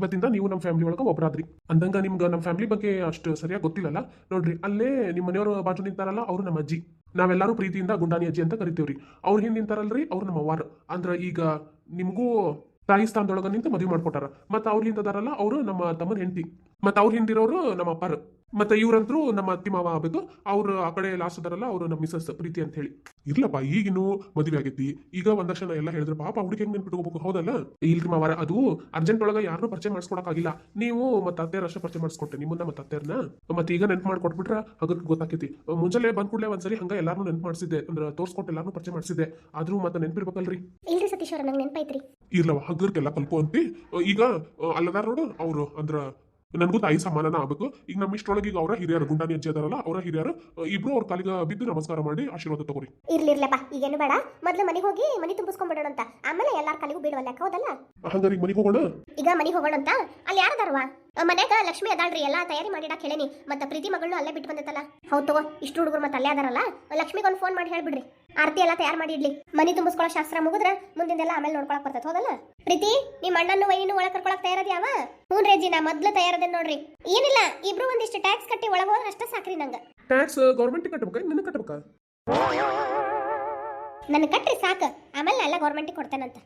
ಇವತ್ತಿಂದ ನೀವು ನಮ್ಮ ಫ್ಯಾಮಿಲಿ ಒಳಗೆ ಒಬ್ಬರಾದ್ರಿ ಅಂದಂಗ ನಿಮ್ಗೆ ನಮ್ಮ ಫ್ಯಾಮಿಲಿ ಬಗ್ಗೆ ಅಷ್ಟು ಸರಿಯಾಗಿ ಗೊತ್ತಿಲ್ಲಲ್ಲ? ನೋಡ್ರಿ, ಅಲ್ಲೇ ನಿಮ್ಮ ಮನೆಯವರು ಬಾಜು ನಿಂತಾರಲ್ಲ, ಅವರು ನಮ್ಮ ಅಜ್ಜಿ. ನಾವೆಲ್ಲರೂ ಪ್ರೀತಿಯಿಂದ ಗುಂಡಾನಿ ಅಜ್ಜಿ ಅಂತ ಕರಿತೀವ್ರಿ. ಅವ್ರ ಹಿಂದೆ ನಿಂತಾರಲ್ರಿ, ಅವ್ರು ನಮ್ಮ ವಾರ ಅಂದ್ರೆ ಈಗ ನಿಮಗೂ ತಾಯಿ ಸ್ಥಾನದೊಳಗ ನಿಂತು ಮದುವೆ ಮಾಡ್ಕೊಟ್ಟಾರ. ಮತ್ತೆ ಅವ್ರ ಹಿಂದದಾರಲ್ಲ, ಅವರು ನಮ್ಮ ತಮ್ಮನ ಹೆಂಡತಿ. ಮತ್ತೆ ಅವ್ರ ಹಿಂದಿರೋರು ನಮ್ಮ ಅಪ್ಪಾರು. ಮತ್ತೆ ಇವ್ರಂತ್ರು ನಮ್ಮ ಅತ್ತಿ ಮಾವ ಆಗ್ಬೇಕು ಅವ್ರು ಆ ಕಡೆ ಲಾಸ್ಟ್ ಅದಾರಲ್ಲ ಅವರು ನಮ್ಮ ಮಿಸಸ್ ಪ್ರೀತಿ ಅಂತ ಹೇಳಿ. ಇರ್ಲಪ್ಪ ಈಗಿನೂ ಮದುವೆ ಆಗೈತಿ ಈಗ ಒಂದಕ್ಷಣ ಎಲ್ಲ ಹೇಳಿದ್ರೆ ಪಾಪ ಹುಡುಗಿ ಹೆಂಗ್ ನೆನ್ಪಿಟ್ಕೋಬೇಕು? ಹೌದಲ್ಲ? ಇಲ್ರಿ ಮಾವಾರ ಅದು ಅರ್ಜೆಂಟ್ ಒಳಗ ಯಾರನ್ನೂ ಪರಿಚಯ ಮಾಡಿಸ್ಕೊಡಕ್ಕಾಗಿಲ್ಲ ನೀವು ಮತ್ತೆ ಅತ್ತೆಯರ ಅಷ್ಟೇ ಪರಿಚಯ ಮಾಡಿಸ್ಕೊಟ್ಟೆ ನಿಮ್ಮನ್ನ ಮತ್ತೆ ಅತ್ತೆಯರ್ನ ಮತ್ತೆ ಈಗ ನೆನ್ಪು ಮಾಡ್ಕೊಟ್ಬಿಟ್ರ ಅದಕ್ಕೆ ಗೊತ್ತಾಕೈತಿ. ಮುಂಜಾನೆ ಬಂದ್ ಕೂಡಲೇ ಒಂದ್ಸರಿ ಹಂಗ ಎಲ್ಲಾರು ನೆನ್ಪು ಮಾಡಿಸಿದ್ದೆ ಅಂದ್ರೆ ತೋರ್ಸ್ಕೊಟ್ಟು ಎಲ್ಲಾರು ಪರಿಚಯ ಮಾಡಿಸಿದ್ದೆ. ಆದ್ರೂ ಮತ್ತೆ ನೆನ್ಪಿರ್ಬೇಕಲ್ರಿ? ಇಲ್ರಿ ಸತೀಶ್ ಅವ್ರ ನಂಗೆ ನೆನಪೈತ್ರಿ ಇರ್ಲವ ಹಗ್ಗರ್ಗೆಲ್ಲ ಕಲ್ಕೊಂತಿ ಈಗ ಅಲ್ಲದಾರ ನೋಡು ಅವರು ಅಂದ್ರ ನನಗೂ ತಾಯಿ ಸಮಾನನ ಆಗಬೇಕು. ಈಗ ನಮ್ಮ ಇಷ್ಟೊಳಗೆ ಈಗ ಅವರ ಹಿರಿಯರು ಗುಂಡಾನಿ ಅಜ್ಜಿ ಅದಾರಲ್ಲ ಅವರ ಹಿರಿಯರು ಇಬ್ರು ಅವ್ರ ಕಾಲಿಗೆ ಬಿದ್ದು ನಮಸ್ಕಾರ ಮಾಡಿ ಆಶೀರ್ವಾದ ತಗೋರಿ. ಇರ್ಲಿರ್ಲಪ್ಪ ಈಗೇನು ಬೇಡ. ಮೊದ್ಲು ಮನೆಗೆ ಹೋಗಿ ಮನೆ ತುಂಬಿಸ್ಕೊಂಡ್ಬಿಡೋಣ ಅಂತ. ಆಮೇಲೆ ಎಲ್ಲಾರ ಕಾಲಿಗೂ ಬಿಡುವಲ್ಲ ಹೌದಲ್ಲ ಹಂಗಾರೆ ಈಗ ಮನೆಗೆ ಹೋಗೋಣ? ಈಗ ಮನೆಗೆ ಹೋಗೋಣ ಅಂತ? ಅಲ್ಲಿ ಯಾರದಾರವ ಮನ್ಯಾಗ ಲಕ್ಷ್ಮಿ ಅದಾಳ್ರಿ. ಎಲ್ಲಾ ತಯಾರಿ ಮಾಡಿಡಾಕ ಹೇಳೇನಿ. ಮತ್ತೆ ಪ್ರೀತಿ ಮಗಳನ್ನ ಅಲ್ಲೇ ಬಿಟ್ಟು ಬಂದತ್ತಲ್ಲ ಹೌದು ತಗೋ. ಇಷ್ಟು ಹುಡುಗರು ಮತ್ತೆ ಅಲ್ಲೇ ಅದಾರಲ್ಲ? ಲಕ್ಷ್ಮಿಗೆ ಒಂದು ಫೋನ್ ಮಾಡಿ ಹೇಳ್ಬಿಡ್ರಿ. ಆರತಿ ಎಲ್ಲ ತಯಾರು ಮಾಡಿ ಇಡ್ಲಿ. ಮನಿ ತುಂಬಿಸ್ಕೊಳ್ಳೋ ಶಾಸ್ತ್ರ ಮುಗಿದ್ರೆ ಮುಂದಿಂದೆಲ್ಲ ಆಮೇಲೆ ನೋಡ್ಕೊಳಕ್ ಬರ್ತೈತೆ ಹೋದಲ್ಲ? ಪ್ರೀತಿ ನಿಮ್ಮ ಅಣ್ಣನ್ನು ವೈನು ಒಳಗೆ ಕರ್ಕೊಳಕ್ ತಯಾರದ್ಯಾವ? ಹ್ಞೂ ರೇಜಿ ನಾ ಮೊದ್ಲು ತಯಾರದೆ ನೋಡ್ರಿ. ಏನಿಲ್ಲ ಇಬ್ರು ಒಂದಿಷ್ಟು ಟ್ಯಾಕ್ಸ್ ಕಟ್ಟಿ ಒಳಗೆ ಹೋದ್ರೆ ಅಷ್ಟೇ ಸಾಕ್ರಿ ನಂಗೆ. ಟ್ಯಾಕ್ಸ್ ಗೌರ್ಮೆಂಟ್ ಕಟ್ಬೇಕಾ ನಿನ್ನ ಕಟ್ಬೇಕಾ? ನನ್ ಕಟ್ರಿ ಸಾಕು. ಆಮೇಲೆ ಎಲ್ಲ ಗೌರ್ಮೆಂಟಿಗೆ ಕೊಡ್ತೇನಂತ.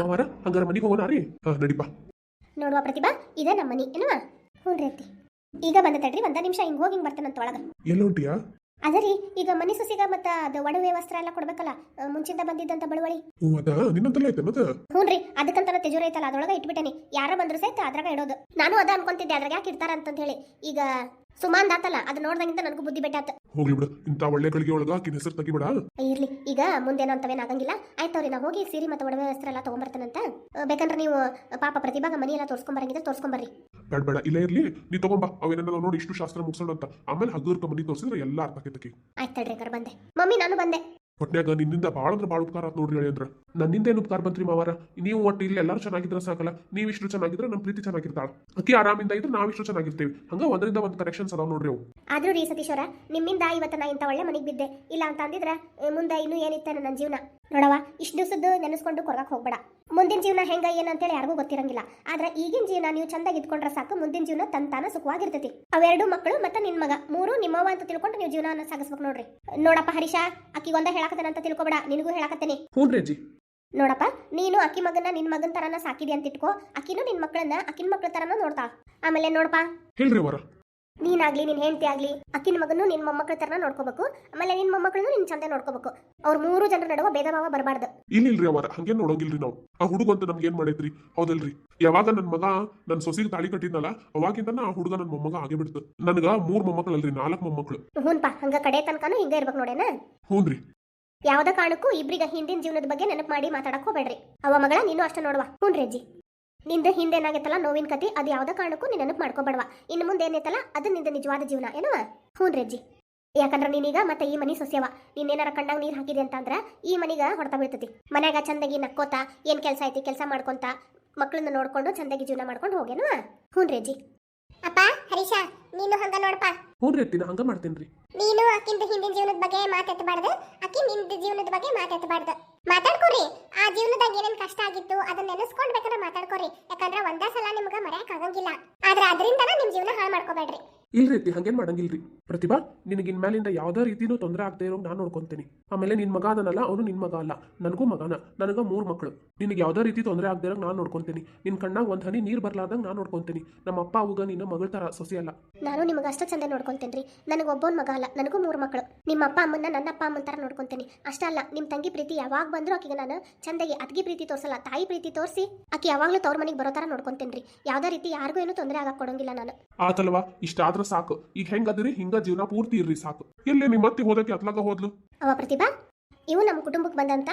ಮಾವಾರ ಹಂಗಾರ ಮನೆಗೆ ಹೋಗೋಣ ರೀ? ನಡಿಪ. ನೋಡುವ ಪ್ರತಿಭಾ ಇದೇ ನಮ್ಮ ಮನಿ ಏನವ ಹ್ಞೂ ರೀ ಈಗ ಬಂದ ತಡ್ರಿ ಒಂದ ನಿಮಿಷ ಹಿಂಗ್ ಹೋಗಿ ಹಿಂಗ್ ಬರ್ತೇನಂತ ಒಳಗ. ಎಲ್ಲ ಹೊಂಟಿಯಾ ಅದರಿ ಈಗ ಮನಿ ಸೊಸಿಗ ಮತ್ತ ಅದ ಒಡವೆ ವಸ್ತ್ರ ಎಲ್ಲ ಕೊಡ್ಬೇಕಲ್ಲ ಮುಂಚಿಂದ ಬಂದಿದ್ದಂತ ಬಳುವಳಿ. ಹ್ಞೂ ಅದ ನಿನ್ನಂತಲ್ಲ ಐತೆ ಮತ್ತೆ? ಹ್ಞೂನ್ರಿ ಅದಕ್ಕಂತ ತಿಜೋರಿ ಐತಲ್ಲ ಅದೊಳಗ ಇಟ್ಬಿಟ್ಟೇನಿ. ಯಾರ ಬಂದ್ರು ಸಹಿತ ಅದ್ರಾಗ ಇಡೋದು. ನಾನು ಅದ ಅನ್ಕೊಂತಿದ್ದೆ ಅದ್ರಾಗ ಯಾಕೆ ಇಡ್ತಾರ ಅಂತ ಹೇಳಿ. ಈಗ ಸುಮಾನ್ ಆತಲ್ಲ ಅದು ನೋಡ್ದಂಗಿಂತ ನನಗೂ ಬುದ್ಧಿ ಬೆಟ್ಟಾತ. ಹೋಗ್ಲಿ ಬಿಡು ಇಂತ ಒಳ್ಳೆ ಗಳಿಗೆ ಒಳಗ ಆಕಿನ ಹೆಸರು ತೆಗಿಬೇಡ. ಇರ್ಲಿ ಈಗ ಮುಂದೇನೋ ಅಂತವೇನು ಆಗಂಗಿಲ್ಲ. ಆಯ್ತವ್ರಿ ನಾ ಹೋಗಿ ಸೀರಿ ಮತ್ತೆ ಒಡವೆ ವಸ್ತ್ರ ಎಲ್ಲ ತಗೊಂಬರ್ತೇನಂತ. ಬೇಕಂದ್ರೆ ನೀವು ಪಾಪ ಪ್ರತಿಭಾಗ ಮನಿ ಎಲ್ಲ ತೋರ್ಸ್ಕೊಂಬರಂಗಿದ್ರೆ ತೋರ್ಸ್ಕೊಂಬರ್ರಿ. ಬೇಡ ಬೇಡ ಇಲ್ಲ ಇರ್ಲಿ ನೀ ತಗೊಂಬಾ ಅವೇನೆಲ್ಲ ನೋಡಿ ಇಷ್ಟು ಶಾಸ್ತ್ರ ಮುಗಿಸೋಣ ಅಂತ. ಆಮೇಲೆ ಹಗುರ್ಕ ಮನಿ ತೋರಿಸಿದ್ರೆ ಎಲ್ಲ ಅರ್ಥ ಆಕೈತಕಿ ಆಯ್ತು ತಡ್ರಿ ಕರ್ ಬಂದೆ. ಮಮ್ಮಿ ನಾನು ಬಂದೆ. ಒಟ್ನ್ಯಾಗ ನಿನ್ನಿಂದ ಭಾಳ ಅಂದ್ರೆ ಭಾಳ ಉಪಕಾರ ಆತ್ ನೋಡ್ರಿ ಹೇಳಿ ಅಂದ್ರ. ನನ್ನಿಂದ ಏನು ಉಪಕಾರ ಬಂತ್ರಿ ಮಾವಾರ? ನೀವು ಒಟ್ಟು ಇಲ್ಲಿ ಎಲ್ಲರೂ ಚೆನ್ನಾಗಿದ್ರೆ ಸಾಕಲ್ಲ. ನೀವು ಇಷ್ಟು ಚೆನ್ನಾಗಿದ್ರೆ ನಮ್ಮ ಪ್ರೀತಿ ಚೆನ್ನಾಗಿರ್ತಾಳ. ಅಕ್ಕಿ ಆರಾಮಿಂದ ಇದ್ರೆ ನಾವು ಇಷ್ಟು ಚೆನ್ನಾಗಿರ್ತೀವಿ. ಹಂಗ ಒಂದರಿಂದ ಒಂದು ಕನೆಕ್ಷನ್ಸ್ ಅದಾವ ನೋಡ್ರಿ ಅವು. ಆದ್ರೂ ರೀ ಸತೀಶ್ವರ ನಿಮ್ಮಿಂದ ಇವತ್ತು ನಾ ಇಂಥ ಒಳ್ಳೆ ಮನೆಗೆ ಬಿದ್ದೆ. ಇಲ್ಲ ಅಂತ ಅಂದಿದ್ರೆ ಮುಂದೆ ಇನ್ನೂ ಏನಿತ್ತ ನನ್ನ ಜೀವನ. ನೋಡವ ಇಷ್ಟು ದಿವಸದ್ದು ನೆನೆಸ್ಕೊಂಡು ಕೊರಗಕ್ಕೆ ಹೋಗ್ಬೇಡ. ಮುಂದಿನ ಜೀವನ ಹೆಂಗ ಏನು ಅಂತೇಳಿ ಯಾರಿಗೂ ಗೊತ್ತಿರಂಗಿಲ್ಲ. ಆದ್ರೆ ಈಗಿನ ಜೀವನ ನೀವು ಚಂದಾಗಿ ಇದ್ಕೊಂಡ್ರೆ ಸಾಕು ಮುಂದಿನ ಜೀವನ ತಂತಾನ ಸುಖವಾಗಿರ್ತೈತಿ. ಅವೆರಡು ಮಕ್ಕಳು ಮತ್ತೆ ನಿನ್ ಮಗ ಮೂರು ನಿಮ್ಮವ ಅಂತ ತಿಳ್ಕೊಂಡು ನೀವು ಜೀವನ ಸಾಗಿಸ್ಬೇಕು ನೋಡ್ರಿ. ನೋಡಪ್ಪ ಹರೀಶ ಅಕ್ಕಿ ಒಂದ ಹೇಳಕತ್ತೇನೆ ಅಂತ ತಿಳ್ಕೊಬೇಡ ನಿನಗೂ ಹೇಳಕತ್ತೇನೆ. ಹ್ಞೂ ನೋಡಪ್ಪ ನೀನು ಅಕ್ಕಿ ಮಗನ ನಿನ್ ಮಗನ ತರನ ಸಾಕಿದೆ ಅಂತ ಇಟ್ಕೋ ಅಕ್ಕಿನೂ ನಿನ್ ಮಕ್ಕಳನ್ನ ಅಕ್ಕಿನ ಮಕ್ಕಳ ತರನ ನೋಡ್ತಾ ಆಮೇಲೆ ನೋಡಪ್ಪ. ಹೇಳ್ರಿ ನೀನಾಗ್ಲಿ ನಿನ್ ಹೆಂಡತಿ ಆಗ್ಲಿ ಅಕ್ಕಿನ ಮಗನು ನಿನ್ ಮೊಮ್ಮಕ್ಕಳ ತರನ ನೋಡ್ಕೋಬೇಕು. ಆಮೇಲೆ ನಿನ್ ಮೊಮ್ಮಕ್ಕಳನ್ನು ನಿನ್ ಚಂದ ನೋಡ್ಕೋಬೇಕು. ಅವ್ರ ಮೂರು ಜನರ ನಡುವ ಭೇದ ಭಾವ ಬರಬಾರ್ದು. ಇಲ್ಲಿಲ್ರಿ ಅವರ ಹಂಗೆ ನೋಡೋಗಿಲ್ರಿ ನಾವು. ಆ ಹುಡುಗ ಅಂತ ನಮ್ಗೆ ಏನ್ ಮಾಡೈತ್ರಿ? ಹೌದಲ್ರಿ. ಯಾವಾಗ ನನ್ನ ಮಗ ನನ್ ಸೊಸಿಗೆ ತಾಳಿ ಕಟ್ಟಿದ್ನಲ್ಲ ಅವಾಗಿಂದ ಆ ಹುಡುಗ ನನ್ ಮೊಮ್ಮಗ ಆಗೇ ಬಿಡ್ತು. ನನಗ ಮೂರ್ ಮೊಮ್ಮಕ್ಕಳಲ್ರಿ ನಾಲ್ಕು ಮೊಮ್ಮಕ್ಕಳು. ಪಾ ಹಂಗ ಕಡೆ ತನಕನೂ ಹಿಂಗ ಇರ್ಬೇಕು ನೋಡೇನ? ಹೂನ್ರಿ. ಯಾವ್ದ ಕಾರಣಕ್ಕೂ ಇಬ್ರಿಗ ಹಿಂದಿನ ಜೀವನದ ಬಗ್ಗೆ ನೆನಪು ಮಾಡಿ ಮಾತಾಡಕ್ ಹೋಗ್ಬೇಡ್ರಿ. ಅವ ಮಗಳ ನೀನು ಅಷ್ಟ ನೋಡುವ. ಹೂನ್ರಿ ಅಜ್ಜಿ. ನಿಂದ ಹಿಂದೆ ಏನಾಗೈತಲ್ಲ ನೋವಿನ ಕತೆ ಅದು ಯಾವ್ದ ಕಾರಣಕ್ಕೂ ನೀನು ನೆನಪು ಇನ್ನು ಮುಂದೆ ಏನೈತಲ್ಲ, ಅದು ನಿಂದ ನಿಜವಾದ ಜೀವನ, ಏನವ? ಹ್ಞೂ ರಜ್ಜಿ. ಯಾಕಂದ್ರೆ ನೀನೀಗ ಮತ್ತೆ ಈ ಮನಿ ನಿನ್ನೆ ನೀನೇನಾರ ಕಂಡಾಗ ನೀರು ಹಾಕಿದೆ ಅಂತಂದ್ರ ಈ ಮನಿಗ ಹೊಡ್ತಾ ಬೀಳ್ತತಿ. ಮನ್ಯಾಗ ಚಂದಾಗಿ ನಕ್ಕೋತ, ಏನ್ ಕೆಲಸ ಐತಿ ಕೆಲಸ ಮಾಡ್ಕೊಂತ ಮಕ್ಕಳನ್ನ ನೋಡ್ಕೊಂಡು ಚಂದಾಗಿ ಜೀವನ ಮಾಡ್ಕೊಂಡು ಹೋಗೇನವ ಹ್ಞೂ ಅಪ್ಪ ಹರೀಶ ನೀನು ಹಂಗ ನೋಡಪ್ಪ ಹ್ಞೂನ್ರಿ ಅತ್ತಿ ನಾ ಹಂಗ ಮಾಡ್ತೇನ್ರಿ. ನೀನು ಅಕ್ಕಿಂದ ಹಿಂದಿನ ಜೀವನದ ಬಗ್ಗೆ ಮಾತಾಡಬಾರ್ದು ಅಕ್ಕಿ ನಿಂದ ಜೀವನದ ಬಗ್ಗೆ ಮಾತಾಡಬಾರ್ದು. ಮಾತಾಡ್ಕೊರಿ ಆ ಜೀವನದಾಗ ಏನೇನ್ ಕಷ್ಟ ಆಗಿತ್ತು ಅದನ್ನ ನೆನೆಸ್ಕೊಂಡ್ ಬೇಕಾದ್ರೆ ಮಾತಾಡ್ಕೊರಿ. ಯಾಕಂದ್ರೆ ಒಂದೇ ಸಲ ನಿಮ್ಗೆ ಮರೆಯಕ್ ಆಗಂಗಿಲ್ಲ. ಆದ್ರೆ ಅದರಿಂದನ ನಿಮ್ ಜೀವನ ಹಾಳು ಮಾಡ್ಕೋಬೇಡ್ರಿ. ಇಲ್ರಿ ಹಂಗೇನ್ ಮಾಡಂಗಿಲ್ರಿ. ಪ್ರತಿಭಾ, ನಿನಗೆ ಇನ್ಮೇಲಿಂದ ಯಾವ್ದೇ ರೀತಿನೂ ತೊಂದರೆ ಆಗದೆ ಇರೋ ನಾನು ನೋಡ್ಕೊಂತೀನಿ. ಆಮೇಲೆ ನಿನ್ ಮಗ ಅದನಲ್ಲ, ಅವನು ನಿನ್ ಮಗ ಅಲ್ಲ. ನನಗೂ ಮಗನ, ನನಗ ಮೂರ್ ಮಕ್ಕಳು ನಿನಗೆ ಯಾವ್ದೇ ರೀತಿ ತೊಂದರೆ ಆಗದೆ ಇರೋ ನಾನು ನೋಡ್ಕೊಂತೀನಿ. ನಿನ್ ಕಣ್ಣಾಗ ಒಂದ್ ಹನಿ ನೀರ್ ಬರ್ಲಾರ್ದಂಗ ನಾನು ನೋಡ್ಕೊಂತೀನಿ. ನಮ್ಮ ಅಪ್ಪ, ಅವಾಗ ನಿನ್ನ ಮಗಳ ತರ ಸೊಸಿ ಅಲ್ಲ. ನಾನು ನಿಮಗೆ ಅಷ್ಟ ಚಂದ ನೋಡ್ಕೊಂತೇನ್ರಿ. ನನಗೆ ಒಬ್ಬನ್ ಮಗ ಅಲ್ಲ, ನನಗೂ ಮೂರು ಮಕ್ಕಳು ನಿಮ್ಮ ಅಪ್ಪ, ಅಮ್ಮನ್ನ ನನ್ನ ಅಪ್ಪ, ಅಮ್ಮನ ತರ ನೋಡ್ಕೊಂತೀನಿ. ಅಷ್ಟಲ್ಲ ನಿಮ್ಮ ತಂಗಿ ಪ್ರೀತಿ ಯಾವಾಗ ಬಂದ್ರು ಆಕಿಗೆ ನಾನು ಚಂದಾಗಿ ಅತ್ಗಿ ಪ್ರೀತಿ ತೋರ್ಸಲ್ಲ, ತಾಯಿ ಪ್ರೀತಿ ತೋರಿಸಿ, ಆಕೆ ಯಾವಾಗಲೂ ತವ್ರ ಮನೆಗೆ ಬರೋ ತರ ನೋಡ್ಕೊಂತೇನ್ರಿ. ಯಾವ್ದೇ ರೀತಿ ಯಾರಿಗೂ ಏನು ತೊಂದರೆ ಆಗಕ್ಕೆ ಕೊಡೋಂಗಿಲ್ಲ ನಾನು. ಆತಲ್ವಾ? ಇಷ್ಟಾದ್ರ ಸಾಕು. ಈಗ ಹೆಂಗದ್ರಿ ಹಿಂಗ ಜೀವನ ಪೂರ್ತಿ ಇರ್ರಿ ಸಾಕು. ಎಲ್ಲಿ ನಿಮ್ಮ ಮತ್ತೆ ಹೋದಕ್ಕೆ ಅತ್ಲಾಗ ಹೋದ್ಲು? ಅವ ಪ್ರತಿಭಾ ಇವು ನಮ್ಮ ಕುಟುಂಬಕ್ಕೆ ಬಂದಂತ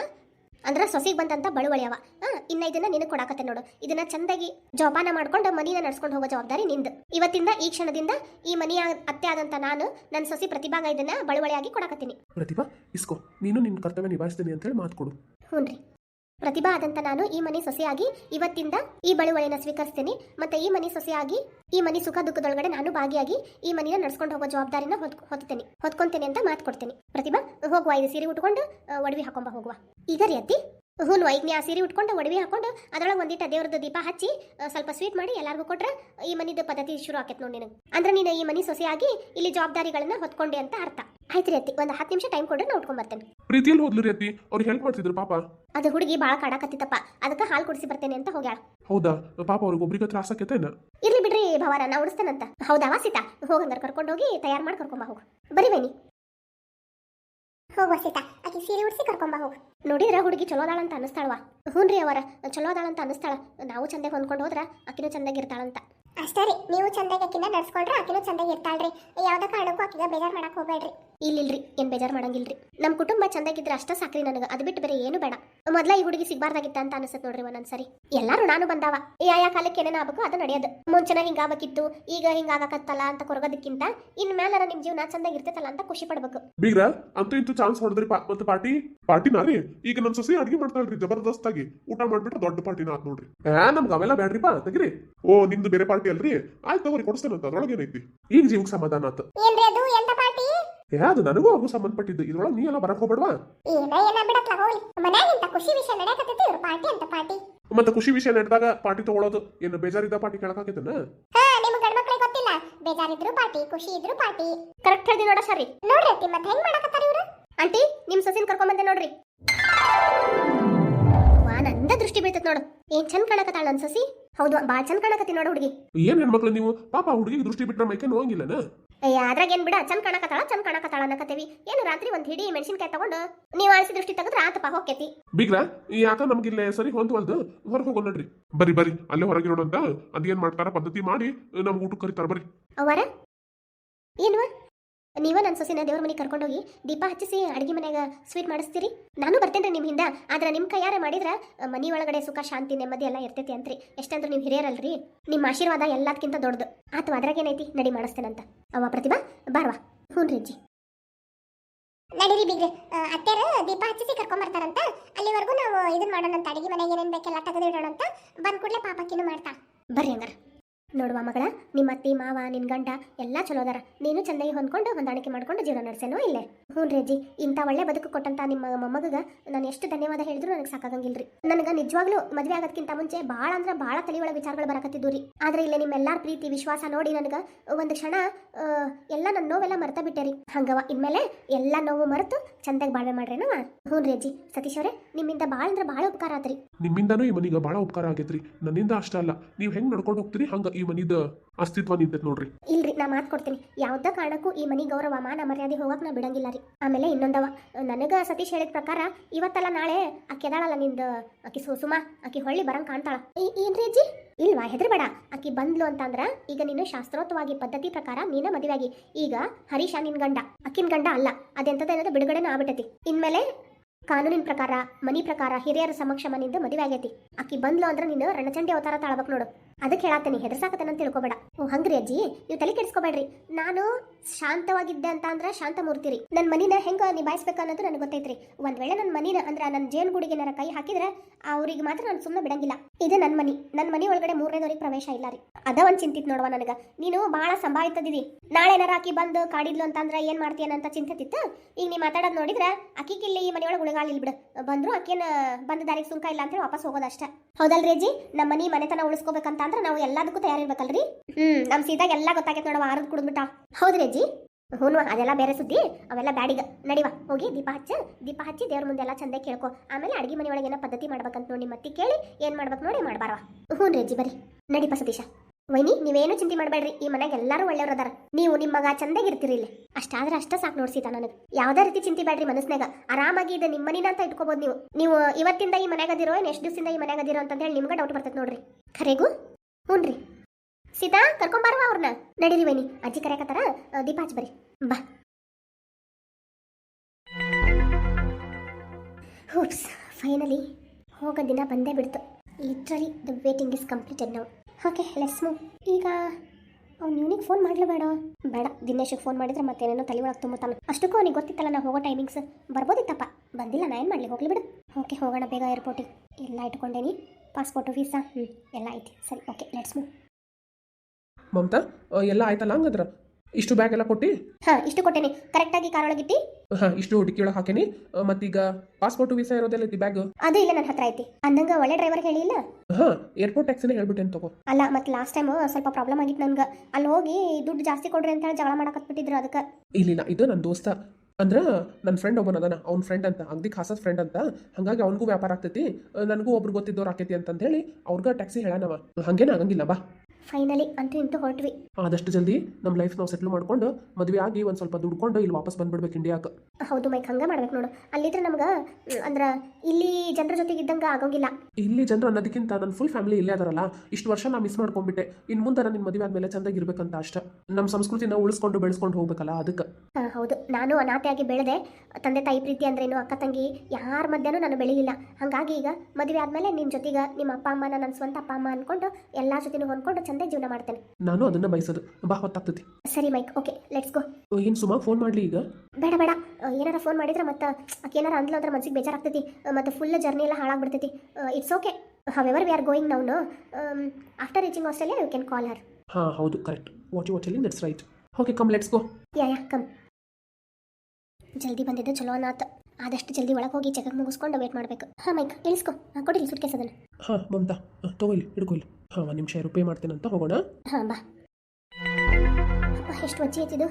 ಅಂದ್ರ ಸೊಸಿಗೆ ಬಂದಂತ ಬಳುವಳಿ ಅವ. ಹಾ ಇನ್ನ ಇದನ್ನ ನಿನಗೆ ಕೊಡಾಕತ್ತೆ ನೋಡು. ಇದನ್ನ ಚಂದಾಗಿ ಜೋಪಾನ ಮಾಡ್ಕೊಂಡು ಮನಿನ ನಡ್ಸ್ಕೊಂಡು ಹೋಗೋ ಜವಾಬ್ದಾರಿ ನಿಂದು. ಇವತ್ತಿಂದ ಈ ಕ್ಷಣದಿಂದ ಈ ಮನೆಯ ಅತ್ತೆ ಆದಂತ ನಾನು ನನ್ನ ಸೊಸಿ ಪ್ರತಿಭಾಗ ಇದನ್ನ ಬಳುವಳಿಯಾಗಿ ಕೊಡಾಕತ್ತೀನಿ. ಪ್ರತಿಭಾ ಇಸ್ಕೋ. ನೀನು ನಿನ್ನ ಕರ್ತವ್ಯ ನಿಭಾಯಿಸ್ತೀನಿ ಅಂತೇಳಿ ಮಾತು ಕೊಡು. ಹ್ಞೂನ್ರಿ ಪ್ರತಿಭಾ ಆದಂತ ನಾನು ಈ ಮನೆ ಸೊಸೆಯಾಗಿ ಇವತ್ತಿಂದ ಈ ಬಳುವಳಿನ ಸ್ವೀಕರಿಸ್ತೀನಿ. ಮತ್ತೆ ಈ ಮನೆ ಸೊಸೆಯಾಗಿ ಈ ಮನೆ ಸುಖ ದುಃಖದೊಳಗಡೆ ನಾನು ಭಾಗಿಯಾಗಿ ಈ ಮನೆಯನ್ನು ನಡ್ಸ್ಕೊಂಡು ಹೋಗೋ ಜವಾಬ್ದಾರಿನ ಹೊತ್ತೇನೆ ಹೊತ್ಕೊಂತೇನೆ ಅಂತ ಮಾತು ಕೊಡ್ತೀನಿ. ಪ್ರತಿಭಾ, ಹೋಗುವ, ಇದು ಸೀರೆ ಉಟ್ಕೊಂಡು ಒಡವಿ ಒಡವೆ ಹಾಕೊಂಬ, ಹೋಗುವ. ಈಗ ರೀ ಅತ್ತಿ? ಹ್ಞೂ ಈಗ ನೀ ಆ ಸೀರೆ ಉಟ್ಕೊಂಡು ಒಡವೆ ಹಾಕೊಂಡು ಅದರೊಳಗೆ ಒಂದಿಟ್ಟ ದೇವ್ರದ್ದು ದೀಪ ಹಚ್ಚಿ ಸ್ವಲ್ಪ ಸ್ವೀಟ್ ಮಾಡಿ ಎಲ್ಲರಿಗೂ ಕೊಟ್ರೆ ಈ ಮನಿದ ಪದ್ಧತಿ ಶುರು ಆಕೈತೆ ನೋಡಿ ನಿನಗೆ. ಅಂದ್ರೆ ನೀನು ಈ ಮನಿ ಸೊಸೆಯಾಗಿ ಇಲ್ಲಿ ಜವಾಬ್ದಾರಿಗಳನ್ನ ಹೊತ್ಕೊಂಡೆ ಅಂತ ಅರ್ಥ. ಆಯ್ತು ರೀ ಅತ್ತಿ ಒಂದು ಹತ್ತು ನಿಮಿಷ ಟೈಮ್ ಕೊಡ್ರಿ ನಾ ಉಟ್ಕೊಂಡ್ ಬರ್ತೇನೆ. ಪ್ರೀತಿಯಲ್ಲಿ ಹೋದ್ಲು ರೀ ಅತ್ತಿ? ಅವ್ರು ಹೆಲ್ಪ್ ಮಾಡ್ತಿದ್ರು ಪಾಪ? ಅದು ಹುಡುಗಿ ಭಾಳ ಕಾಡಾಕತ್ತಿತ್ತಪ್ಪ. ಅದಕ್ಕೆ ಹಾಲು ಕುಡಿಸಿ ಬರ್ತೇನೆ ಅಂತ ಹೋಗ್ಯಾಳ. ಹೌದಾ? ಪಾಪ ಅವ್ರಿಗೆ ಒಬ್ರಿಗೆ ತ್ರಾಸ ಆಕೈತೇನ ಇರ್ಲಿ ಬಿಡ್ರಿ ಭವಾರ ನಾ ಉಡಿಸ್ತೇನಂತ. ಹೌದಾ ವಾಸಿತಾ? ಹೋಗಂಗಾರ ಕರ್ಕೊಂಡು ಹೋಗಿ ತಯಾರು ಮಾಡಿ ಕರ್ಕೊಂಬ ಹೋಗು. ಬರೀ ಬನ್ನಿ ಹೋಗುವ ಸೀತಾ. ಆಕಿ ಸೀರೆ ಉಡಿಸಿ ಕರ್ಕೊಂಬ ಹೋಗು. ನೋಡಿದ್ರ ಹುಡುಗಿ ಚಲೋ ಅದಾಳಂತ ಅಂತ ಅನಿಸ್ತಾಳವ ರೀ ಅವರ, ಚಲೋ ಅದಾಳ ಅಂತ ಅನಿಸ್ತಾಳ ನಾವು ಚಂದಾಗಿ ಹೊಂದ್ಕೊಂಡು ಹೋದ್ರ ಆಕಿನೂ ಚಂದಾಗಿ ಇರ್ತಾಳಂತ. ಅಷ್ಟೇ ರೀ, ನೀವು ಚಂದಾಗಿ ಆಕಿನ ನಡ್ಸ್ಕೊಂಡ್ರೆ ಆಕಿನೂ ಚಂದಾಗಿ ಇರ್ತಾಳ್ರಿ. ಯಾವ್ದೇ ಕಾರಣಕ್ಕೂ ಆಕಿಗೆ ಬೇಜಾರ್ ಮಾಡಕ್ ಹೋಗ್ಬೇಡ್ರಿ. ಇಲ್ಲಿಲ್ರಿ ಏನ್ ಬೇಜಾರು ಮಾಡಂಗಿಲ್ರಿ. ನಮ್ಮ ಕುಟುಂಬ ಚಂದಾಗಿದ್ರೆ ಅಷ್ಟ ಸಾಕ್ರಿ ನನಗೆ ಅದು ಬಿಟ್ಟು ಬೇರೆ ಏನು ಬೇಡ. ಮೊದ್ಲ ಈ ಹುಡುಗಿ ಸಿಗಬಾರ್ದಾಗಿತ್ತ ಅಂತ ಅನ್ಸತ್ ನೋಡ್ರಿ ಒಂದೊಂದ್ಸರಿ ಎಲ್ಲಾರು ನಾನು ಬಂದಾವ. ಆಯಾ ಕಾಲಕ್ಕೆ ಏನೇನ ಆಗ್ಬೇಕು ಅದು ನಡೆಯೋದು. ಮುಂಚೆನ ಹಿಂಗಾಗಬೇಕಿತ್ತು ಈಗ ಹಿಂಗಾಗಕತ್ತಲ್ಲ ಅಂತ ಕೊರಗೋದಕ್ಕಿಂತ ಇನ್ ಮೇಲಾರ ನಿಮ್ ಜೀವನ ಚಂದಾಗಿ ಇರ್ತೈತಲ್ಲ ಅಂತ ಖುಷಿ ಪಡ್ಬೇಕು. ಬೀಗ್ರ ಅಂತೂ ಇಂತೂ ಚಾನ್ಸ್ ಹೊಡೆದ್ರಿ ಪಾ ಮತ್ತೆ ಪಾರ್ಟಿ? ಪಾರ್ಟಿನಾ ರೀ ಈಗ ನನ್ನ ಸೊಸೆ ಅಡ್ಗೆ ಮಾಡ್ತಾಳ್ರಿ ಜಬರ್ದಸ್ತಾಗಿ. ಊಟ ಮಾಡ್ಬಿಟ್ರೆ ದೊಡ್ಡ ಪಾರ್ಟಿನ ಆತ್ ನೋಡ್ರಿ. ಆ ನಮ್ಗೆ ಅವೆಲ್ಲ ಬ್ಯಾಡ್ರಿಪ್ಪ ತಗಿರಿ. ಓ ನಿಮ್ದು ಬೇರೆ ಪಾರ್ಟಿ ಅಲ್ರಿ? ಆಯ್ತು ತಗೋರಿ ಅಂತ ಅದ್ರೊಳಗೆ ಏನೈತಿ ಈಗ ಜೀವಕ್ಕೆ ಸಮಾಧಾನ ಆತ. ಏನ್ರಿ ಅದು ಎಂತ ಪಾರ್ಟಿ? ಏ ಅದು ನನಗೂ ಅವ್ರಿಗೂ ಸಂಬಂಧಪಟ್ಟಿದ್ದು ಇದ್ರೊಳಗೆ ನೀ ಎಲ್ಲ ಬರಕ್ ಹೋಗ್ಬೇಡವಾ? ಏನ ಹೋಗ್ಲಿ. ಖುಷಿ ವಿಷಯ ನಡೆಯಕತ್ತೈತಿ ಇವ್ರ ಪಾರ್ಟಿ ಅಂತ ಪಾರ್ಟಿ. ಮತ್ತೆ ಖುಷಿ ವಿಷಯ ನಡೆದಾಗ ಪಾರ್ಟಿ ತಗೊಳ್ಳೋದು ಏನು ಬೇಜಾರಿದ್ದ ಪಾರ್ಟಿ ಕೇಳಕಾಕೈತನ ಹಾ ನಿಮ್ ಗೊತ್ತಿಲ್ಲ. ಬೇಜಾರಿದ್ರು ಪಾರ್ಟಿ ಖುಷಿ ಇದ್ರು ಪಾರ್ಟಿ. ಕರೆಕ್ಟ್ ಹೇಳ್ದಿ ನೋಡ ಸರಿ. ನೋಡ್ರಿ ಅತ್ತಿ ಮತ್ತೆ ಹೆಂಗ್ ಮಾಡಕತ್ತಾರ ಇವ್ರು? ಆಂಟಿ ನಿಮ್ ಸೊಸಿನ ಕರ್ಕೊಂಬಂದೆ ನೋಡ್ರಿ. ವಾ ನಂದ ದೃಷ್ಟಿ ಬೀಳ್ತೈತ್ ನೋಡು. ಏನ್ ಚಂದ ಕಾಣಕತ್ತಾಳ ನನ್ ಸೊಸಿ? ಹೌದು ಬಾಳ್ ಚಂದ ಕಾಣಕತ್ತಿ ನೋಡು ಹುಡುಗಿ. ಏನ್ ಹೆಣ್ಮಕ್ಳು ನೀವು? ಪಾಪ ಹುಡುಗಿಗೆ ದೃಷ್ಟಿ ಬಿಟ್ರೆ ಮೈಕೆ ನೋವಂಗಿಲ್ಲನ? ಅದ್ರಾಗ ಏನ್ ಬಿಡ ಚಂದ ಕಾಣಕತ್ತಾಳ ಚಂದ ಕಾಣಕತ್ತಾಳ ಅನ್ನಕತ್ತೀವಿ. ಏನು ರಾತ್ರಿ ಒಂದ್ ಹಿಡಿ ಮೆಣಸಿನಕಾಯಿ ತಗೊಂಡು ನೀವು ಆಳಿಸಿ ದೃಷ್ಟಿ ತೆಗೆದ್ರೆ ಆತಪ್ಪ ಹೋಗ್ತೈತಿ ಬೀಗ್ರ ಯಾಕ ನಮ್ಗಿಲ್ಲೇ ಸರಿ ಹೊಂದ್ವಲ್ದು ಹೊರಗೆ ಹೋಗೋಣ ನೋಡ್ರಿ. ಬರಿ ಬರ್ರಿ ಅಲ್ಲೇ ಹೊರಗಿರೋಣ ಅಂತ ಅದೇನ್ ಮಾಡ್ತಾರ ಪದ್ಧತಿ ಮಾಡಿ ನಮ್ಗೆ ಊಟಕ್ಕೆ ಕರಿತಾರ ಬರ್ರಿ ಅವರ ಏನ್ವ? ನೀವ ನನ್ನ ಸೊಸಿನ ದೇವ್ರ ಮನೆಗೆ ಕರ್ಕೊಂಡೋಗಿ ದೀಪ ಹಚ್ಚಿಸಿ ಅಡಿಗೆ ಮನೆಗೆ ಸ್ವೀಟ್ ಮಾಡಿಸ್ತೀರಿ? ನಾನು ಬರ್ತೇನ್ರಿ ನಿಮ್ಮ ಹಿಂದೆ. ಆದ್ರೆ ನಿಮ್ಮ ಕೈಯಾರ ಮಾಡಿದ್ರೆ ಮನೆಯೊಳಗಡೆ ಮನಿ ಒಳಗಡೆ ಸುಖ ಶಾಂತಿ ನೆಮ್ಮದಿ ಎಲ್ಲ ಇರ್ತೈತಿ ಅಂತ್ರಿ. ಎಷ್ಟಂದ್ರೆ ನೀವು ಹಿರಿಯರಲ್ರಿ. ನಿಮ್ಮ ಆಶೀರ್ವಾದ ಎಲ್ಲದಕ್ಕಿಂತ ದೊಡ್ಡದು. ಆತು ಅದ್ರಾಗೇನೈತಿ? ನಡಿ ಮಾಡಿಸ್ತೇನಂತ. ಅವ ಪ್ರತಿಭಾ ಬಾರ್ವಾ ಹ್ಞೂ ರೀ ಅಜ್ಜಿ. ನಡೀರಿ ಬಿಗ್ರೆ ಅತ್ತೆರ ದೀಪ ಹಚ್ಚಿಸಿ ಕರ್ಕೊಂಬರ್ತಾರಂತ. ಅಲ್ಲಿವರೆಗೂ ನಾವು ಇದನ್ನ ಮಾಡೋಣ ಅಂತ ಅಡಿಗೆ ಮನೆಗೆ ಏನೇನು ಬೇಕೆಲ್ಲ ತೆಗೆದಿಡೋಣ ಅಂತ ಬಂದ್ ಕೂಡಲೇ ಪಾಪಕ್ಕಿನೂ ಮಾಡ್ತಾ. ಬರ್ರಿ ಹಂಗಾರ. ನೋಡುವ ಮಗಳ, ನಿಮ್ಮ ಅತ್ತಿ, ಮಾವ, ನಿನ್ ಗಂಡ ಎಲ್ಲ ಚಲೋ ಅದಾರ. ನೀನು ಚೆನ್ನಾಗಿ ಹೊಂದ್ಕೊಂಡು ಹೊಂದಾಣಿಕೆ ಮಾಡ್ಕೊಂಡು ಜೀವನ ನಡೆಸೇನೋ ಇಲ್ಲೇ? ಹ್ಞೂ ರೀ ಇಂಥ ಒಳ್ಳೆ ಬದುಕು ಕೊಟ್ಟಂತ ನಿಮ್ಮ ಮೊಮ್ಮಗಗ ನಾನು ಎಷ್ಟು ಧನ್ಯವಾದ ಹೇಳಿದ್ರು ನನಗೆ ಸಾಕಾಗಂಗಿಲ್ರಿ. ನನಗೆ ನಿಜವಾಗ್ಲೂ ಮದುವೆ ಆಗೋದಕ್ಕಿಂತ ಮುಂಚೆ ಭಾಳ ಅಂದ್ರೆ ಭಾಳ ತಲೆಯೊಳಗೆ ವಿಚಾರಗಳು ಬರಕತ್ತಿದ್ದು ರೀ. ಆದ್ರೆ ಇಲ್ಲಿ ನಿಮ್ಮೆಲ್ಲಾರ ಪ್ರೀತಿ, ವಿಶ್ವಾಸ ನೋಡಿ ನನಗೆ ಒಂದು ಕ್ಷಣ ಎಲ್ಲ ನನ್ನ ನೋವೆಲ್ಲ ಮರ್ತ ಬಿಟ್ಟೆ ರೀ. ಹಂಗವ ಇನ್ಮೇಲೆ ಎಲ್ಲ ನೋವು ಮರೆತು ಚಂದಾಗಿ ಬಾಳ್ವೆ ಮಾಡ್ರೇನವ ಹ್ಞೂ ರೀ ಸತೀಶ್ ಅವರೇ, ನಿಮ್ಮಿಂದ ಭಾಳ ಅಂದ್ರೆ ಭಾಳ ಉಪಕಾರ ಆತ್ರಿ. ನಿಮ್ಮಿಂದನೂ ಈ ಬಹಳ ಉಪಕಾರ ಆಗೈತ್ರಿ. ನನ್ನಿಂದ ಅಷ್ಟ ಅಲ್ಲ, ನೀವ್ ಹೆಂಗ್ ನಡ್ಕೊಂಡು ಹೋಗ್ತೀರಿ ಹಂಗ ಈ ಮನಿದ ಅಸ್ತಿತ್ವ ನಿಂತೈತಿ ನೋಡ್ರಿ. ಇಲ್ರಿ, ನಾ ಮಾತು ಕೊಡ್ತೀನಿ. ಯಾವ್ದ ಕಾರಣಕ್ಕೂ ಈ ಮನಿ ಗೌರವ, ಮಾನ ಮರ್ಯಾದೆ ಹೋಗಕ್ ನಾ ಬಿಡಂಗಿಲ್ಲ ರೀ. ಆಮೇಲೆ ಇನ್ನೊಂದವ, ನನಗ ಸತೀಶ್ ಹೇಳಿದ ಪ್ರಕಾರ ಇವತ್ತಲ್ಲ ನಾಳೆ ಆಕಿ ಅದಾಳಲ್ಲ ನಿಂದ, ಆಕಿ ಸು, ಸುಮಾ, ಆಕಿ ಹೊಳ್ಳಿ ಬರಂಗ್ ಕಾಣ್ತಾಳ. ಏ- ಏನ್ರಿ ಅಜ್ಜಿ? ಇಲ್ವಾ, ಹೆದರ್ಬೇಡ. ಆಕಿ ಬಂದ್ಲು ಅಂತಂದ್ರ ಈಗ ನೀನು ಶಾಸ್ತ್ರೋಕ್ತವಾಗಿ ಪದ್ಧತಿ ಪ್ರಕಾರ ನೀನ ಮದುವೆಯಾಗಿ. ಈಗ ಹರೀಶ ನಿನ್ ಗಂಡ. ಅಕ್ಕಿನ ಗಂಡ ಅಲ್ಲ. ಅದೆಂತದೇನದ ಬಿಡುಗಡೆನ ಆಗ್ಬಿಟ್ಟೈತಿ. ಇನ್ಮೇಲೆ ಕಾನೂನಿನ ಪ್ರಕಾರ, ಮನಿ ಪ್ರಕಾರ ಹಿರಿಯರ ಸಮಕ್ಷಮ ನಿಂದು ಮದುವೆ ಆಗೈತಿ ಆಕಿ ಬಂದ್ಲು ಅಂದ್ರ ನೀನು ರಣಚಂಡಿ ಅವತಾರ ತಾಳ್ಬೇಕು ನೋಡು. ಅದಕ್ಕೆ ಹೇಳಾತೇನೆ, ಹೆದರ್ಸಾಕತ್ತೇನೆ ಅಂತ ತಿಳ್ಕೊಬೇಡ. ಓ ಹಂಗ್ರಿ ಅಜ್ಜಿ, ನೀವು ತಲೆ ಕೆಡಿಸ್ಕೋಬೇಡ್ರಿ. ನಾನು ಶಾಂತವಾಗಿದ್ದೆ ಅಂತ ಅಂದ್ರೆ ಶಾಂತ ಮೂರ್ತಿರಿ ನನ್ನ ಮನಿನ ಹೆಂಗ ನಿಭಾಯಿಸ್ಬೇಕು ಅನ್ನೋದು ನನಗೆ ಗೊತ್ತೈತ್ರಿ. ಒಂದ್ ವೇಳೆ ನನ್ನ ಮನಿನ ಅಂದ್ರೆ ನನ್ನ ಜೇನ್ ಗುಡಿಗೆ ಏನಾರ ಕೈ ಹಾಕಿದ್ರೆ ಅವ್ರಿಗೆ ಮಾತ್ರ ನಾನು ಸುಮ್ಮನೆ ಬಿಡಂಗಿಲ್ಲ. ಇದು ನನ್ನ ಮನಿ. ನನ್ನ ಮನಿ ಒಳಗಡೆ ಮೂರನೇದವ್ರಿಗೆ ಪ್ರವೇಶ ಇಲ್ಲ ರೀ. ಅದ ಒಂದ್ ಚಿಂತಿತ್ ನೋಡುವ ನನಗ. ನೀನು ಬಹಳ ಸಂಭಾಳಿತದಿದಿ. ನಾಳೆ ಏನಾರ ಆಕಿ ಬಂದು ಕಾಡಿದ್ಲು ಅಂತಂದ್ರೆ ಏನ್ ಮಾಡ್ತೀಯನ ಅಂತ ಚಿಂತಿತ್ತು ಈಗ ನೀ ಮಾತಾಡೋದು ನೋಡಿದ್ರೆ ಅಕ್ಕಿ ಇಲ್ಲಿ ಈ ಮನೆಯೊಳಗೆ ಉಳಿಗಾಲಿಲ್ ಬಿಡು. ಬಂದ್ರು ಆಕೇನ ಬಂದ ದಾರಿಗೆ ಸುಂಕ ಇಲ್ಲ ಅಂತ ಹೇಳಿ ವಾಪಸ್ ಹೋಗೋದಷ್ಟೇ ಹೌದಲ್ರಿ ಅಜ್ಜಿ? ನಮ್ಮ ಮನಿ ಮನೆತನ ಉಳಿಸ್ಕೋಬೇಕಂತ ಅಂದ್ರೆ ನಾವು ಎಲ್ಲದಕ್ಕೂ ತಯಾರಿರ್ಬೇಕಲ್ರಿ? ಹ್ಮ್. ನಮ್ ಸೀದಾಗ ಎಲ್ಲ ಗೊತ್ತಾಗೈತೆ ನೋಡವ ಆರದ್ ಕುಡಿದ್ಬಿಟ್ಟ ಹೌದ್ರಿ ಅಜ್ಜಿ ಹ್ಞೂ ಅದೆಲ್ಲ ಬೇರೆ ಸುದ್ದಿ. ಅವೆಲ್ಲ ಬ್ಯಾಡಿಗ. ನಡಿವ ಹೋಗಿ ದೀಪ ಹಚ್ಚ. ದೀಪ ಹಚ್ಚಿ ದೇವ್ರ ಮುಂದೆ ಎಲ್ಲ ಚಂದ ಕೇಳ್ಕೊ. ಆಮೇಲೆ ಅಡಿಗೆ ಮನೆ ಒಳಗೆ ಏನೋ ಪದ್ಧತಿ ಮಾಡ್ಬೇಕಂತ ನೋಡಿ ಮತ್ತೆ ಕೇಳಿ ಏನ್ ಮಾಡ್ಬೇಕು ನೋಡಿ ಮಾಡ್ಬಾರವ. ಹ್ಞೂ ರೀ ಅಜ್ಜಿ ಬರ್ರಿ. ನಡಿಪ ಸತೀಶ. ವೈನಿ ನೀವೇನು ಚಿಂತೆ ಮಾಡಬೇಡ್ರಿ. ಈ ಮನೆಗೆ ಎಲ್ಲರೂ ಒಳ್ಳೆಯವ್ರು ಅದಾರ. ನೀವು ನಿಮ್ಮ ಮಗ ಚಂದಾಗಿರ್ತೀರಿ ಇಲ್ಲಿ. ಅಷ್ಟಾದ್ರೆ ಅಷ್ಟ ಸಾಕು ನೋಡ್ಸಿತ ನನಗೆ. ಯಾವ್ದೇ ರೀತಿ ಚಿಂತೆ ಬೇಡ್ರಿ ಮನಸ್ನಾಗ ಆರಾಮಾಗಿ ಇದು ನಿಮ್ಮ ಮನಿನ ಅಂತ ಇಟ್ಕೋಬಹುದು ನೀವು. ನೀವು ಇವತ್ತಿಂದ ಈ ಮನೆಗೆ ಅದಿರೋ ಏನು ಎಷ್ಟು ದಿವಸದಿಂದ ಈ ಮನೆಗೆ ಅದಿರೋ ಅಂತ ಹೇಳಿ ನಿಮ್ಗೆ ಡೌಟ್ ಬರ್ತೈತೆ ನೋಡ್ರಿ. ಖರೆಗೂ? ಹ್ಞೂನ್ರಿ ಸೀತಾ ಕರ್ಕೊಂಬಾರವ ಅವ್ರನ್ನ ನಡೀರಿ ಬನ್ನಿ ಅಜ್ಜಿ ಕರೆಯಕತ್ತಾರ ದೀಪ ಹಚ್ಚಿ ಬರ್ರಿ. ಬಾ. ಹೂಪ್ಸ್ ಫೈನಲಿ ಹೋಗೋ ದಿನ ಬಂದೇ ಬಿಡ್ತು. Literally the waiting is completed ನಾವು ಓಕೆ ಲೆಟ್ಸ್ ಮೂವ್ ಈಗ ಅವ್ನು ಇವನಿಗೆ ಫೋನ್ ಮಾಡಲು ಬೇಡ? ಬೇಡ. ದಿನೇಶಿಗೆ ಫೋನ್ ಮಾಡಿದ್ರೆ ಮತ್ತೇನೇನೋ ತಲೆ ಒಳಗೆ ತುಂಬುತ್ತಾನೆ. ಅಷ್ಟಕ್ಕೂ ಅವನಿಗೆ ಗೊತ್ತಿತ್ತಲ್ಲ ನಾವು ಹೋಗೋ ಟೈಮಿಂಗ್ಸ್ ಬರ್ಬೋದಿತ್ತಪ್ಪ. ಬಂದಿಲ್ಲ, ನಾ ಏನು ಮಾಡಲಿ? ಹೋಗ್ಲಿ ಬಿಡು. ಓಕೆ ಹೋಗೋಣ ಬೇಗ ಏರ್ಪೋರ್ಟಿಗೆ ಎಲ್ಲ ಇಟ್ಕೊಂಡೇನಿ. ಪಾಸ್ಪೋರ್ಟು ವೀಸಾ ಹ್ಞೂ ಎಲ್ಲ ಐತಿ. ಸರಿ ಓಕೆ ಲೆಟ್ಸ್ ಮೂವ್ ಮಮತಾ ಎಲ್ಲ ಆಯ್ತಲ್ಲ ಹಂಗದ್ರ? ಇಷ್ಟು ಬ್ಯಾಗ್ ಎಲ್ಲ ಕೊಟ್ಟು? ಹಾ ಇಷ್ಟು ಕೊಟ್ಟೇನಿ. ಕರೆಕ್ಟಾಗಿ ಕಾರ್ ಒಳಗಿಟ್ಟಿ ಹಾಂ ಇಷ್ಟು ಡಿಕ್ಕಿ ಒಳಗೆ ಹಾಕೇನಿ. ಮತ್ತೀಗ ಪಾಸ್ಪೋರ್ಟ್ ವೀಸಾ ಇರೋದೆಲ್ಲ ಐತಿ ಬ್ಯಾಗ್ ಅದು ಇಲ್ಲ ನನ್ನ ಹತ್ರ ಐತಿ. ಅಂದಂಗ ಒಳ್ಳೆ ಡ್ರೈವರ್ ಹೇಳಿಲ್ಲ ಹಾಂ ಏರ್ಪೋರ್ಟ್ ಟ್ಯಾಕ್ಸಿನೇ ಹೇಳ್ಬಿಟ್ಟೇನು ತಗೋ. ಅಲ್ಲ ಮತ್ತೆ ಲಾಸ್ಟ್ ಟೈಮ್ ಸ್ವಲ್ಪ ಪ್ರಾಬ್ಲಮ್ ಆಗಿತ್ತು ನನ್ಗೆ. ಅಲ್ಲಿ ಹೋಗಿ ದುಡ್ಡು ಜಾಸ್ತಿ ಕೊಡ್ರಿ ಅಂತ ಹೇಳಿ ಜಗಳ ಮಾಡಕತ್ಬಿಟ್ಟಿದ್ರು ಅದಕ್ಕೆ. ಇಲ್ಲಿಲ್ಲ ಇದು ನನ್ನ ದೋಸ್ತ. ಅಂದ್ರೆ ನನ್ನ ಫ್ರೆಂಡ್ ಒಬ್ಬನ ಅವ್ನ ಫ್ರೆಂಡ್ ಅಂತ, ಅಂಗಡಿ ಖಾಸದ ಫ್ರೆಂಡ್ ಅಂತ, ಹಂಗಾಗಿ ಅವ್ನಿಗೂ ವ್ಯಾಪಾರ ಆಗ್ತೈತಿ ನನಗೂ ಒಬ್ರು ಗೊತ್ತಿದ್ದವ್ರು ಆಕೈತಿ ಅಂತ ಹೇಳಿ ಅವ್ರಿಗೆ ಟ್ಯಾಕ್ಸಿ ಹೇಳನವ ಹಂಗೇನ ಆಗಂಗಿಲ್ಲ ಬಾ. ಫೈನಲಿ ಅಂತ ಇಂತೂ ಹೊರಟ್ವಿ. ಆದಷ್ಟು ಜಲ್ದಿ ನಮ್ಮ ಲೈಫ್ ನಾವು ಸೆಟ್ಲ್ ಮಾಡ್ಕೊಂಡು ಮದುವೆ ಆಗಿ ಒಂದು ಸ್ವಲ್ಪ ದುಡ್ಕೊಂಡು ಇಲ್ಲಿ ವಾಪಸ್ ಬಂದ್ಬಿಡ್ಬೇಕು ಇಂಡಿಯಾಕ್ಕೆ ಹೌದು ಮೈಕ್ ಹಂಗೆ ಮಾಡ್ಬೇಕು ನೋಡು. ಅಲ್ಲಿದ್ರೆ ನಮ್ಗೆ ಅಂದ್ರೆ ಇಲ್ಲಿ ಜನರ ಜೊತೆಗೆ ಇದ್ದಂಗೆ ಆಗೋಂಗಿಲ್ಲ. ಇಲ್ಲಿ ಜನರು ಅನ್ನೋದಕ್ಕಿಂತ ನನ್ನ ಫುಲ್ ಫ್ಯಾಮಿಲಿ ಇಲ್ಲೇ ಅದಾರಲ್ಲ ಇಷ್ಟು ವರ್ಷ ನಾ ಮಿಸ್ ಮಾಡ್ಕೊಂಡ್ಬಿಟ್ಟೆ. ಇನ್ನು ಮುಂದೆ ನಾನು ನಿನ್ನ ಮದುವೆ ಆದಮೇಲೆ ಚಂದಾಗಿರ್ಬೇಕಂತ ಅಷ್ಟ. ನಮ್ಮ ಸಂಸ್ಕೃತಿನ ಉಳಿಸ್ಕೊಂಡು ಬೆಳೆಸ್ಕೊಂಡು ಹೋಗ್ಬೇಕಲ್ಲ ಅದಕ್ಕೆ. ಹಾ, ಹೌದು. ನಾನು ಅನಾಥೆಯಾಗಿ ಬೆಳೆದೆ ತಂದೆ ತಾಯಿ ಪ್ರೀತಿ ಅಂದ್ರೇನು ಅಕ್ಕ ತಂಗಿ ಯಾರ ಮಧ್ಯನೂ ನಾನು ಬೆಳಿಲಿಲ್ಲ. ಹಾಗಾಗಿ ಈಗ ಮದುವೆ ಆದ್ಮೇಲೆ ನಿಮ್ಮ ಜೊತೆಗೆ ನಿಮ್ಮ ಅಪ್ಪ ಅಮ್ಮನ ನನ್ನ ಸ್ವಂತ ಅಪ್ಪ ಅಮ್ಮ ಅನ್ಕೊಂಡು ಎಲ್ಲಾ ಜೊತೆನೂ ಹೊಂದ್ಕೊಂಡು ಚಂದ ಜೀವನ ಮಾಡ್ತಾನೆ. ನಾನು ಅದನ್ನ ಬಯಸೋದು. ಬಾ ಹೊತ್ತಾಗ್ತತಿ ಸರಿ ಮೈಕ್. ಓಕೆ ಲೆಟ್ಸ್ ಗೋ ಏನು ಸುಮಾ ಫೋನ್ ಮಾಡ್ಲಿ ಈಗ? ಬೇಡ ಬೇಡ. ಏನಾರ ಫೋನ್ ಮಾಡಿದ್ರೆ ಮತ್ತೆ ಆಕೆ ಏನಾರ ಅಂದ್ಲ ಅಂದ್ರೆ ಮನ್ಸಿಗೆ ಬೇಜಾರಾಗ್ತೈತಿ. ಮತ್ತೆ ಫುಲ್ ಜರ್ನಿ ಎಲ್ಲ ಹಾಳಾಗ್ಬಿಡ್ತೈತಿ. It's okay however we are going noun after reaching Australia you can call her ಹಾಂ ಹೌದು correct watch ವಾಚಲ್ಲಿ that's right okay come let's go yeah yeah come ಜಲ್ದಿ ಬಂದಿದ್ದು ಚಲೋ ಅನ್ನಾತ. ಆದಷ್ಟು ಜಲ್ದಿ ಒಳಗೆ ಹೋಗಿ ಚೆಕಪ್ ಮುಗಿಸ್ಕೊಂಡು ವೇಟ್ ಮಾಡಬೇಕು. ಹಾಂ ಮೈಕ್ ಇಳಿಸ್ಕೊ. ಕೊಡಿ ಸುಟ್ಕೇಸ್ ಅದನ್ನು. ಹಾಂ ಮಮತಾ ತಗೋಲಿ ಹಿಡ್ಕೊಲ್ಲಿ ಹಾಂ ಒಂದು ನಿಮಿಷ ರೂಪಾಯಿ ಮಾಡ್ತೀನಿ ಅಂತ ಹೋಗೋಣ. ಹಾಂ ಬಾ. ಅಪ್ಪ ಎಷ್ಟು ವಜ್ಜಿ ಐತಿದು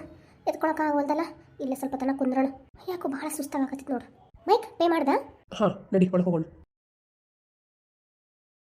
ಎತ್ಕೊಳಕ್ಕಾಗಲ್ದಲ್ಲ ಇಲ್ಲೇ ಸ್ವಲ್ಪ ತನಕ ಕುಂದ್ರಣ. ಯಾಕೋ ಭಾಳ ಸುಸ್ತಾಗತ್ತಿತ್ತು ನೋಡು. ಮೈಕ್ ಪೇ ಮಾಡ್ದ? ಹಾಂ ನಡಿ ಒಳಗೆ ಹೋಗೋಣ.